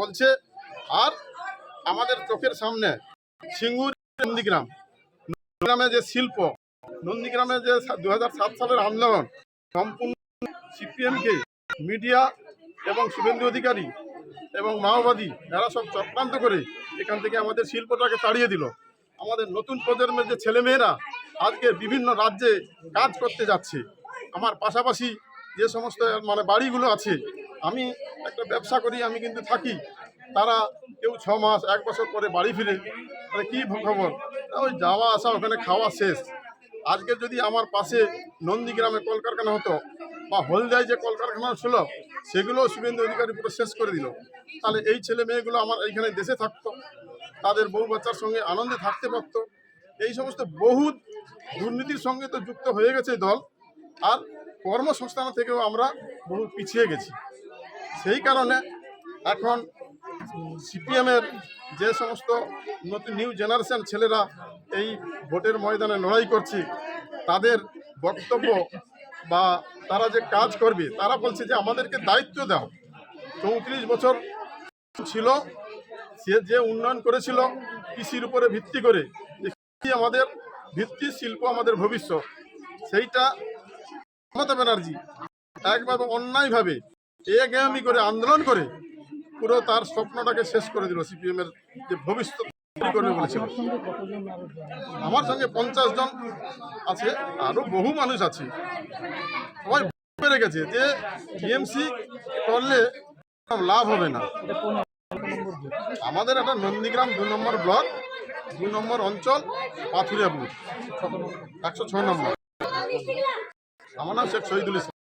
বলছে আর আমাদের চোখের সামনে সিঙ্গুর নন্দীগ্রাম। নন্দীগ্রামে যে শিল্প, নন্দীগ্রামে যে দু হাজার সাত সালের আন্দোলন, সম্পূর্ণ সিপিএমকে, মিডিয়া এবং শুভেন্দু অধিকারী এবং মাওবাদী, এরা সব চক্রান্ত করে এখান থেকে আমাদের শিল্পটাকে তাড়িয়ে দিল। আমাদের নতুন প্রজন্মের যে ছেলেমেয়েরা আজকে বিভিন্ন রাজ্যে কাজ করতে যাচ্ছে। আমার পাশাপাশি যে সমস্ত মানে বাড়িগুলো আছে আমি একটা ব্যবসা করি, আমি কিন্তু থাকি। তারা কেউ ছ মাস, এক বছর পরে বাড়ি ফিরে মানে কী খবর? ওই যাওয়া, আসা, ওখানে খাওয়া শেষ। আজকে যদি আমার পাশে নন্দীগ্রামে কলকারখানা হতো বা হলদায় যে কলকারখানা ছিল সেগুলো শুভেন্দু অধিকারী পুরো শেষ করে দিল। তাহলে এই ছেলে মেয়েগুলো আমার এইখানে দেশে থাকতো, তাদের বউ বাচ্চার সঙ্গে আনন্দে থাকতে পারতো। এই সমস্ত বহু দুর্নীতির সঙ্গে তো যুক্ত হয়ে গেছে দল, আর কর্মসংস্থান থেকেও আমরা বহু পিছিয়ে গেছি। সেই কারণে এখন সিপিএমের যে সমস্ত নতুন নিউ জেনারেশন ছেলেরা এই ভোটের ময়দানে লড়াই করছে, তাদের বক্তব্য বা তারা যে কাজ করবে, তারা বলছে যে আমাদেরকে দায়িত্ব দাও। চৌত্রিশ বছর ছিল, সে যে উন্নয়ন করেছিল, কৃষির উপরে ভিত্তি করে আমাদের ভিত্তি, শিল্প আমাদের ভবিষ্যৎ। সেইটা মমতা ব্যানার্জি একভাবে অন্যায়ভাবে এগামি করে আন্দোলন করে পুরো তার স্বপ্নটাকে শেষ করে দিল সিপিএম এর যে ভবিষ্যৎ আমার সঙ্গে পঞ্চাশ জন আছে, আরও বহু মানুষ আছে। সবাই পেরে গেছে যে টিএমসি করলে লাভ হবে না। আমাদের একটা নন্দীগ্রাম দু নম্বর ব্লক, দু নম্বর অঞ্চল, পাথুরিয়া বুথ, একশো ছয় নম্বর। আমার নাম শেখ শহীদুল ইসলাম।